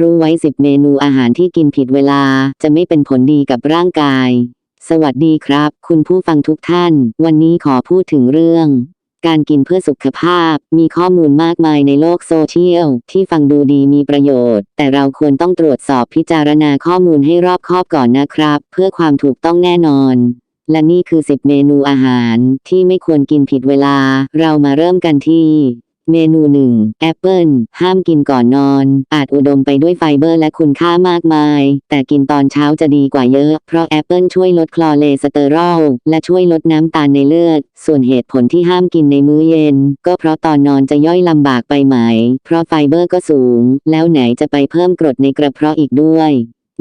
รู้ไว้10เมนูอาหารที่กินผิดเวลาจะไม่เป็นผลดีกับร่างกาย สวัสดีครับ คุณผู้ฟังทุกท่าน วันนี้ขอพูดถึงเรื่อง การกินเพื่อสุขภาพ มีข้อมูลมากมายในโลกโซเชียล ที่ฟังดูดีมีประโยชน์ แต่เราควรต้องตรวจสอบพิจารณาข้อมูลให้รอบคอบก่อนนะครับ เพื่อความถูกต้องแน่นอน และนี่คือ 10 เมนูอาหารที่ไม่ควรกินผิดเวลา เรามาเริ่มกันที่ เมนูหนึ่งแอปเปิลห้ามกินก่อนนอน อาจอุดมไปด้วยไฟเบอร์และคุณค่ามากมาย แต่กินตอนเช้าจะดีกว่าเยอะ เพราะแอปเปิลช่วยลดคลอเลสเตอรอล และช่วยลดน้ำตาลในเลือด ส่วนเหตุผลที่ห้ามกินในมื้อเย็น ก็เพราะตอนนอนจะย่อยลำบากไปไหม เพราะไฟเบอร์ก็สูง แล้วไหนจะไปเพิ่มกรดในกระเพาะอีกด้วย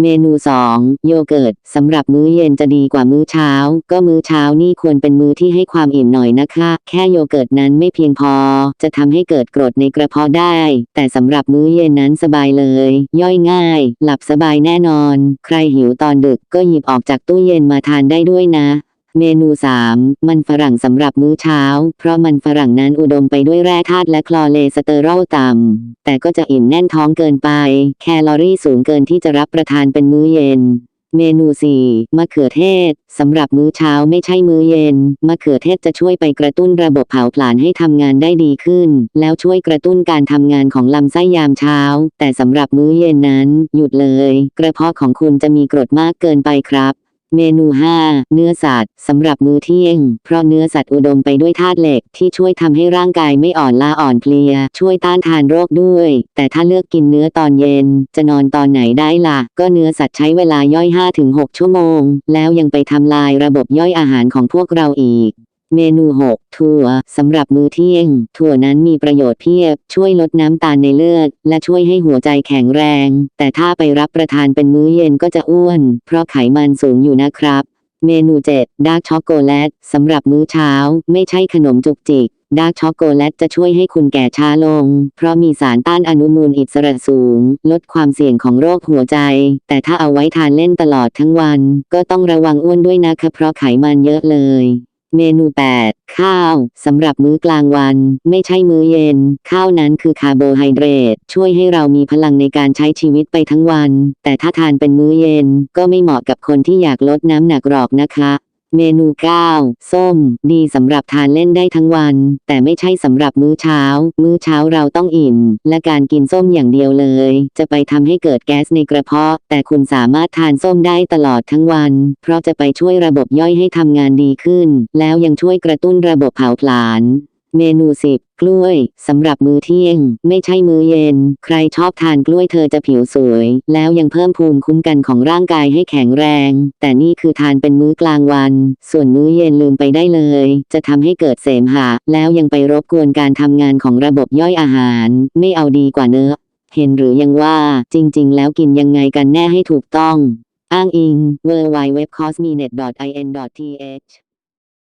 เมนู 2 โยเกิร์ตสำหรับมื้อเย็นจะดีกว่ามื้อเช้า ก็มื้อเช้านี่ควรเป็นมื้อที่ให้ความอิ่มหน่อยนะคะ แค่โยเกิร์ตนั้นไม่เพียงพอ จะทำให้เกิดกรดในกระเพาะได้ แต่สำหรับมื้อเย็นนั้นสบายเลย ย่อยง่าย หลับสบายแน่นอน ใครหิวตอนดึกก็หยิบออกจากตู้เย็นมาทานได้ด้วยนะ เมนู 3 มันฝรั่งสำหรับมื้อเช้า เพราะมันฝรั่งนั้นอุดมไปด้วยแร่ธาตุและคลอเลสเตอรอลต่ำ แต่ก็จะอิ่มแน่นท้องเกินไป แคลอรี่สูงเกินที่จะรับประทานเป็นมื้อเย็น เมนู 4 มะเขือเทศ สำหรับมื้อเช้าไม่ใช่มื้อเย็น มะเขือเทศจะช่วยไปกระตุ้นระบบเผาผลาญให้ทำงานได้ดีขึ้น แล้วช่วยกระตุ้นการทำงานของลำไส้ยามเช้า แต่สำหรับมื้อเย็นนั้น หยุดเลย กระเพาะของคุณจะมีกรดมากเกินไปครับ เมนู 5 เนื้อสัตว์สำหรับมื้อเที่ยง เพราะเนื้อสัตว์อุดมไปด้วยธาตุเหล็กที่ช่วยทำให้ร่างกายไม่อ่อนล้าอ่อนเพลีย ช่วยต้านทานโรคด้วย แต่ถ้าเลือกกินเนื้อตอนเย็น จะนอนตอนไหนได้ล่ะ ก็เนื้อสัตว์ใช้เวลาย่อย 5-6 ชั่วโมง แล้วยังไปทำลายระบบย่อยอาหารของพวกเราอีก เมนู 6 ถั่วสำหรับมื้อเที่ยง ถั่วนั้นมีประโยชน์เพียบ ช่วยลดน้ำตาลในเลือด และช่วยให้หัวใจแข็งแรง แต่ถ้าไปรับประทานเป็นมื้อเย็นก็จะอ้วน เพราะไขมันสูงอยู่นะครับเมนู 7 ดาร์กช็อกโกแลตสำหรับมื้อเช้า ไม่ใช่ขนมจุกจิก ดาร์กช็อกโกแลตจะช่วยให้คุณแก่ช้าลง เพราะมีสารต้านอนุมูลอิสระสูง ลดความเสี่ยงของโรคหัวใจ แต่ถ้าเอาไว้ทานเล่นตลอดทั้งวัน ก็ต้องระวังอ้วนด้วยนะคะเพราะไขมันเยอะเลย เมนู 8 ข้าว สำหรับมื้อกลางวัน ไม่ใช่มื้อเย็น ข้าวนั้นคือคาร์โบไฮเดรตช่วยให้เรามีพลังในการใช้ชีวิตไปทั้งวัน แต่ถ้าทานเป็นมื้อเย็น ก็ไม่เหมาะกับคนที่อยากลดน้ำหนักหรอกนะคะ เมนู 9 ส้ม ดีสำหรับทานเล่นได้ทั้งวัน แต่ไม่ใช่สำหรับมื้อเช้า มื้อเช้าเราต้องอิ่ม และการกินส้มอย่างเดียวเลย จะไปทำให้เกิดแก๊สในกระเพาะ แต่คุณสามารถทานส้มได้ตลอดทั้งวัน เพราะจะไปช่วยระบบย่อยให้ทำงานดีขึ้น แล้วยังช่วยกระตุ้นระบบเผาผลาญ เมนู10กล้วยสำหรับมื้อเที่ยง ไม่ใช่มื้อเย็น ใครชอบทานกล้วยเธอจะผิวสวย แล้วยังเพิ่มภูมิคุ้มกันของร่างกายให้แข็งแรง แต่นี่คือทานเป็นมื้อกลางวัน ส่วนมื้อเย็นลืมไปได้เลย จะทำให้เกิดเสมหะ แล้วยังไปรบกวนการทำงานของระบบย่อยอาหาร ไม่เอาดีกว่าเนื้อเห็นหรือยังว่าจริง ๆ แล้วกินยังไงกันแน่ให้ถูกต้อง อ้างอิง w w w c o s m e n e t i n t h